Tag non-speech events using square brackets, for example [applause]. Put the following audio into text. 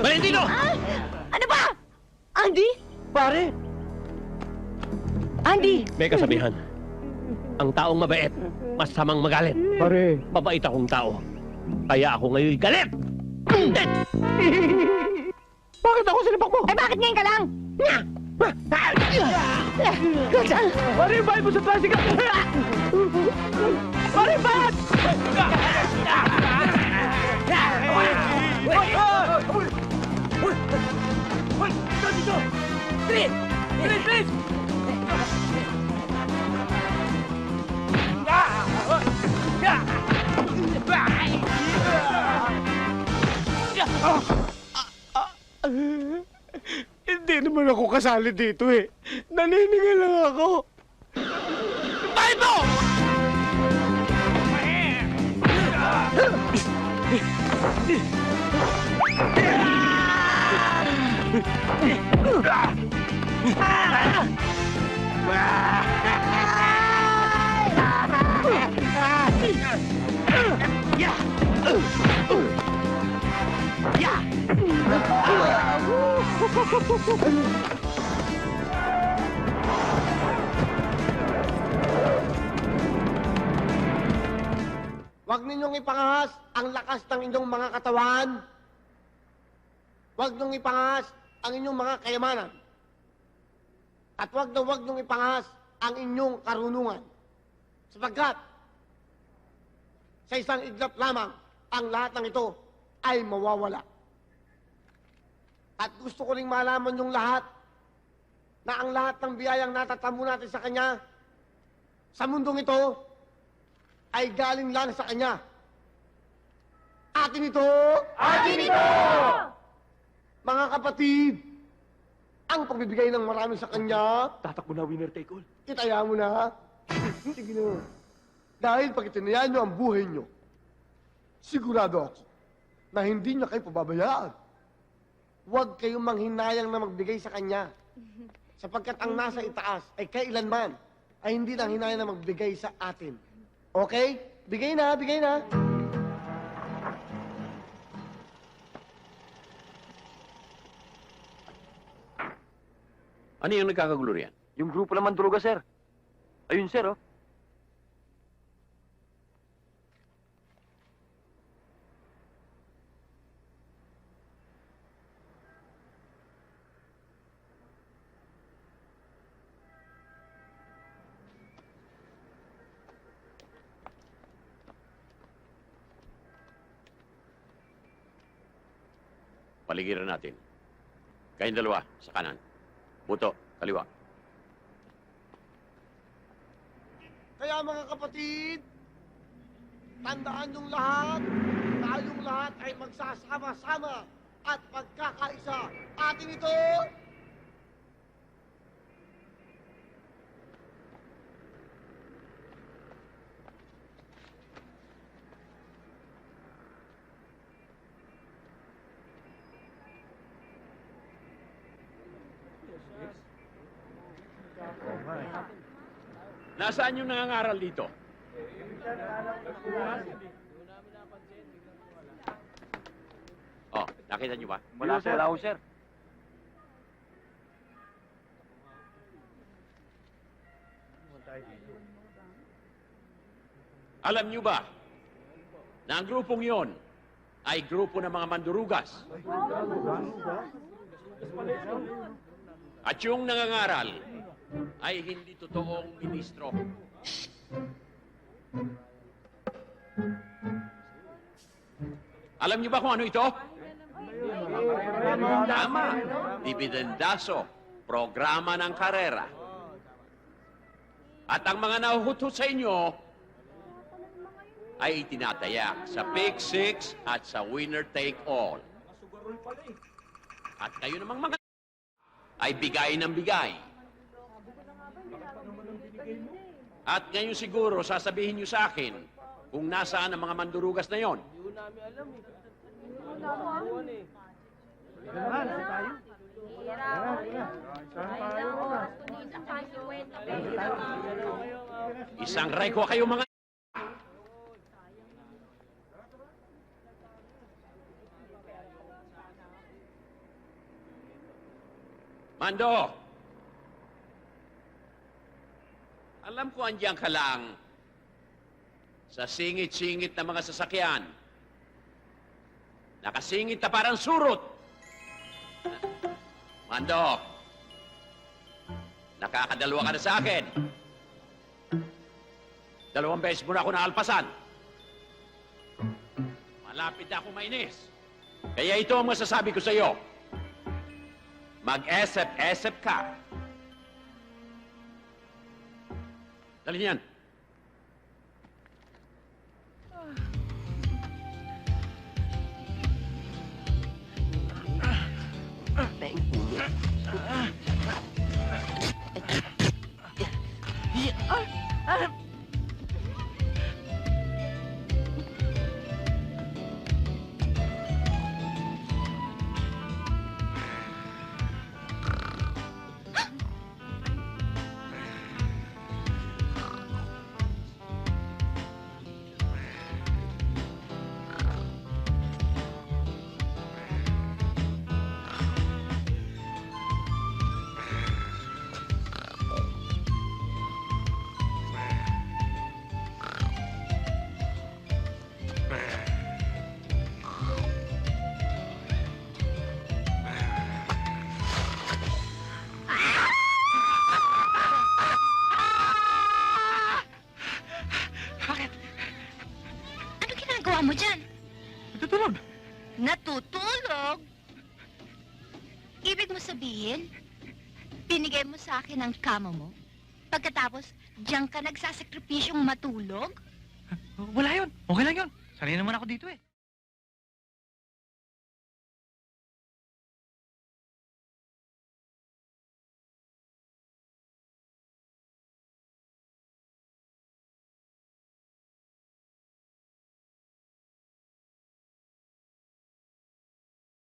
Valentino! Ah, ano ba? Andy? Pare! Andy! May kasabihan. Ang taong mabait, masamang magalit. Pare. Mabait akong tao. Kaya ako ngayon galit! [laughs] Bakit ako sinipak mo? Eh bakit ngayon ka lang? Pare, bayad mo sa plastic! Pare, bayad! Hindi naman ako kasali dito eh. Naniningal lang ako. Bayad Huwag ninyong ipangahas ang lakas ng inyong mga katawan. Huwag ninyong ipangahas ang inyong mga kayamanan. At huwag na huwag ninyong ipangahas ang inyong karunungan. Sapagkat, sa isang iglap lamang, ang lahat ng ito ay mawawala. At gusto ko ring malaman yung lahat na ang lahat ng biyayang natatamo natin sa Kanya sa mundong ito ay galing lang sa Kanya. Atin ito! Atin ito! Mga kapatid, ang pagbibigay ng marami sa Kanya, Tatakbo na winner take all. itaya mo na. [laughs] Sige na. Dahil pag itinayaan nyo ang buhay nyo, sigurado ako na hindi niya kayo pababayaan. Huwag kayong manghinayang na magbigay sa Kanya. [laughs] Sapagkat ang nasa itaas ay kailanman ay hindi lang hinayang na magbigay sa atin. Okay? Bigay na, bigay na. Ano yung nagkakagulo riyan? Yung grupo naman droga, sir. Ayun, sir, oh. Paligiran natin. Kayong dalawa, sa kanan. Buto, kaliwa. Kaya mga kapatid, tandaan yung lahat, tayong lahat ay magsasama-sama at magkakaisa. Atin ito! Nasaan yung nangangaral dito? Oh, nakita niyo ba? Wala, sir. Wala, sir. Alam niyo ba na ang grupong yon ay grupo ng mga mandurugas? At yung nangangaral ay hindi totoong ministro. Alam niyo ba kung ano ito? Tama. Dividendaso. Programa ng karera. At ang mga nahuhuto sa inyo ay itinatayak sa Pick Six at sa Winner Take All. At kayo namang mga ay bigay ng bigay. At ngayon siguro sasabihin niyo sa akin kung nasaan ang mga mandurugas na yon. Isang reko kayo mga Mando! Alam ko andiyan ka lang sa singit-singit na mga sasakyan. Nakasingit na parang surot. [laughs] Mando! Nakakadalwa ka na sa akin. Dalawang beses mo na ako naalpasan. Malapit na ako mainis. Kaya ito ang masasabi ko sa iyo. Mag-esep-esep ka. Dali niyan. Ano ginagawa mo dyan? Natutulog. Natutulog? Ibig mo sabihin, binigay mo sa akin ang kama mo? Pagkatapos, diyan ka nagsasakripisyong matulog? Wala yun. Okay lang yun. Sanay naman ako dito eh.